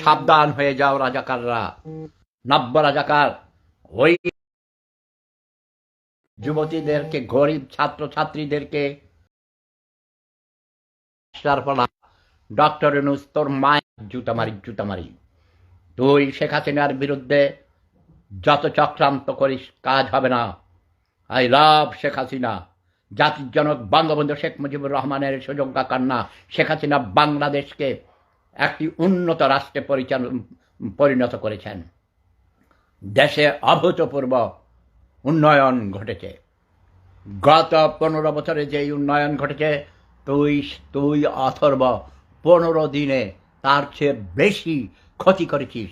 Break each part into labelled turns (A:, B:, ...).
A: সাবধান হয়ে যাও রাজাকাররা। নব্য রাজাকার, ওই যুবতীদেরকে, গরিব ছাত্র ছাত্রীদেরকে ডক্টর ইউনুস, তোর মায়ের জুতা মারি তুই শেখ হাসিনার বিরুদ্ধে যত চক্রান্ত করিস, কাজ হবে না। I love Sheikh Hasina. জাতির জনক, বঙ্গবন্ধু শেখ মুজিবুর রহমানের সুযোগ্যা কান্না শেখ হাসিনা বাংলাদেশকে একটি উন্নত রাষ্ট্রে পরিচালন পরিণত করেছেন। দেশে অভূতপূর্ব উন্নয়ন ঘটেছে। গত পনেরো বছরে যে উন্নয়ন ঘটেছে, তুই তুই অথর্ব, পনেরো দিনে তার চেয়ে বেশি ক্ষতি করেছিস।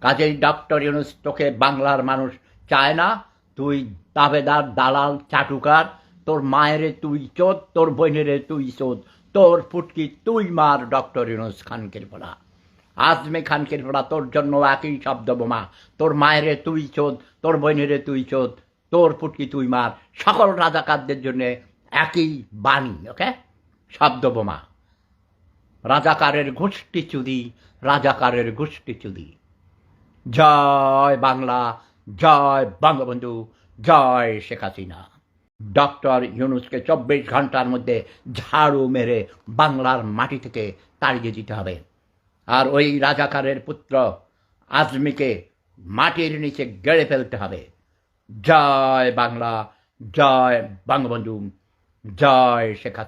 A: কাজেই ডক্টর ইউনুস তোকে বাংলার মানুষ চায় না। তুই দাবেদার, দালাল, চাটুকার, তোর মায়েরে তুই চোদ তোর বোনেরে তুই চোদ তোর ফুটকি তুই মার, ডক্টর ইউনুস খানকের পড়া আজমে খানকের পড়া তোর জন্য একই শব্দ বোমা। তোর মায়েরে তুই চোদ, তোর বোনেরে তুই চোদ, তোর ফুটকি তুই মার। সকল রাজাকারদের জন্য একই বাণী, ওকে? শব্দ বোমা। রাজাকারের গোষ্ঠী চুদি, রাজাকারের গোষ্ঠী চুদি। জয় বাংলা, জয় বঙ্গবন্ধু, জয় শেখ হাসিনা। ডক্টর ইউনুসকে চব্বিশ ঘণ্টার মধ্যে ঝাড়ু মেরে বাংলার মাটি থেকে তাড়িয়ে দিতে হবে। আর ওই রাজাকারের পুত্র আজমিকে মাটির নিচে গেড়ে ফেলতে হবে। জয় বাংলা, জয় বঙ্গবন্ধু, জয় শেখ